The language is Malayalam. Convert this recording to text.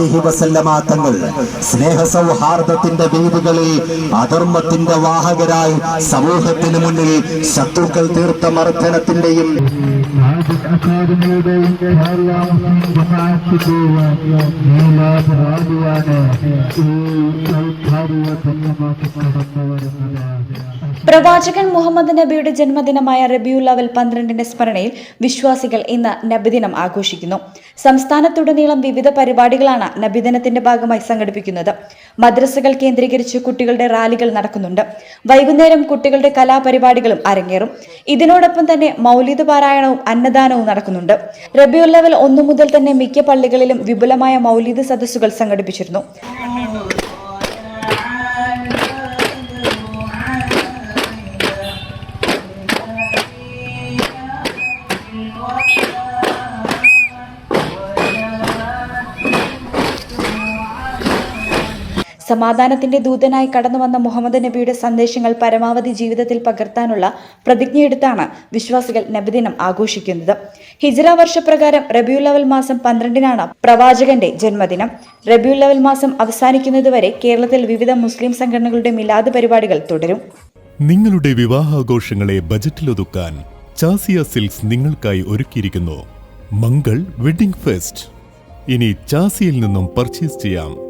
തങ്ങൾ സ്നേഹ സൗഹാർദ്ദത്തിന്റെ വേദികളിൽ അധർമ്മത്തിന്റെ വാഹകരായി സമൂഹത്തിന് മുന്നിൽ ശത്രുക്കൾ തീർത്ത മർദ്ദനത്തിന്റെയും പ്രവാചകൻ മുഹമ്മദ് നബിയുടെ ജന്മദിനമായ റബിയുൽ അവൽ പന്ത്രണ്ടിന്റെ സ്മരണയിൽ വിശ്വാസികൾ ഇന്ന് നബിദിനം ആഘോഷിക്കുന്നു. സംസ്ഥാനത്തുടനീളം വിവിധ പരിപാടികളാണ് നബിദിനത്തിന്റെ ഭാഗമായി സംഘടിപ്പിക്കുന്നത്. മദ്രസകൾ കേന്ദ്രീകരിച്ച് കുട്ടികളുടെ റാലികൾ നടക്കുന്നുണ്ട്. വൈകുന്നേരം കുട്ടികളുടെ കലാപരിപാടികളും അരങ്ങേറും. ഇതിനോടൊപ്പം തന്നെ മൗലിദ് പാരായണവും അന്നദാനവും നടക്കുന്നുണ്ട്. റബിയുൽ അവൽ ഒന്നു മുതൽ തന്നെ മിക്ക പള്ളികളിലും വിപുലമായ മൗലിദ് സദസ്സുകൾ സംഘടിപ്പിച്ചിരുന്നു. സമാധാനത്തിന്റെ ദൂതനായി കടന്നുവന്ന മുഹമ്മദ് നബിയുടെ സന്ദേശങ്ങൾ പരമാവധി ജീവിതത്തിൽ പകർത്താനുള്ള പ്രതിജ്ഞയെടുത്താണ് വിശ്വാസികൾ നബിദിനം ആഘോഷിക്കുന്നത്. ഹിജ്റ വർഷപ്രകാരം റബിയുൽ അവൽ മാസം പന്ത്രണ്ടിനാണ് പ്രവാചകന്റെ ജന്മദിനം. റബിയുൽ അവൽ മാസം അവസാനിക്കുന്നതുവരെ കേരളത്തിൽ വിവിധ മുസ്ലിം സംഘടനകളുടെ മിലാദ് പരിപാടികൾ തുടരും. നിങ്ങളുടെ വിവാഹാഘോഷങ്ങളെ ബജറ്റിലൊതുക്കാൻ ചാസിയ സിൽക്സ് നിങ്ങൾക്കായി ഒരുക്കിയിരിക്കുന്നു. Mangal wedding fest. ഇനി ചാസിയിൽ നിന്നും പർച്ചേസ് ചെയ്യാം.